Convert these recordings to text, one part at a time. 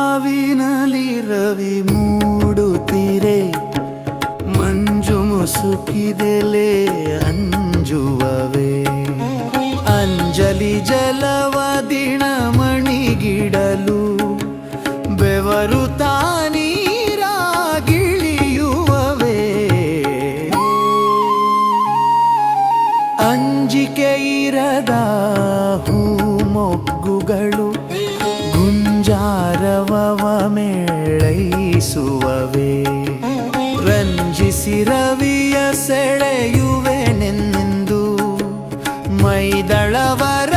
ಸಾವಿನಲಿ ರವಿ ಮೂಡುತ್ತೀರೆ ಮಂಜು ಮುಸುಕಿದೆಲೆ ಅಂಜುವವೇ. ಅಂಜಲಿ ಜಲವದಿಣ ಮಣಿಗಿಡಲು ಬೆವರು ತಾನೀರಾಗಿಳಿಯುವವೇ ಅಂಜಿಕೆ ಇರದ ಹೂ ಮೊಗ್ಗುಗಳು ಗುಂಜಾರವವ ಮೇಳೈಸುವವೇ. ರಂಜಿಸಿ ರವಿಯ ಸೆಳೆಯುವೆನೆಂದು ಮೈದಳವರಳಿ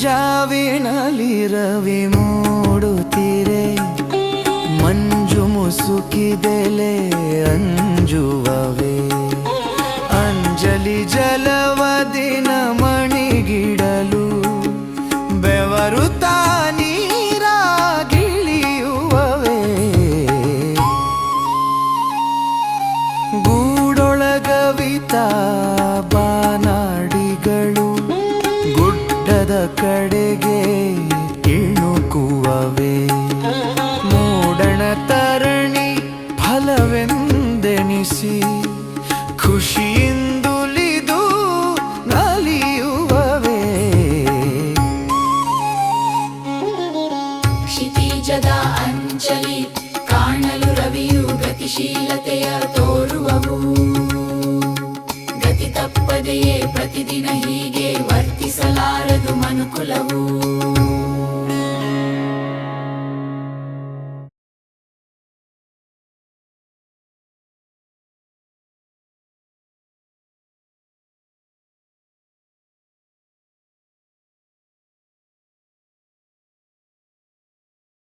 ಮುಂಜಾವಿನಲ್ಲಿ ರವಿ ಮೂಡುತ್ತೀರೆ ಮಂಜು ಮುಸುಕಿದೆಲೆ ಅಂಜುವವೇ. ಅಂಜಲಿ ಜಲವದಿನ ಮಣಿಗಿಡಲು ಬೆವರು ನೀರಾಗಿಳಿಯುವವೇ ಗೂಡೊಳಗವಿತ ಗುಡ್ಡದ ಕಡೆಗೆ ಇಣುಕುವವೆ ಮೂಡಣ ತರಣಿ ಫಲವೆಂದೆನಿಸಿ, ಖುಷಿಯಿಂದುಲಿದು ನಲಿಯುವವೆ? ಕ್ಷಿತಿಜದ ಅಂಚಲಿ ಕಾಣಲು ರವಿಯು ಗತಿಶೀಲತೆಯ ತೋರುವವು. ಗತಿ ತಪ್ಪದೆಯೇ ಪ್ರತಿದಿನ ಹೀಗೆ ವರ್ತಿಸಲಾರದು ಮನುಕುಲವು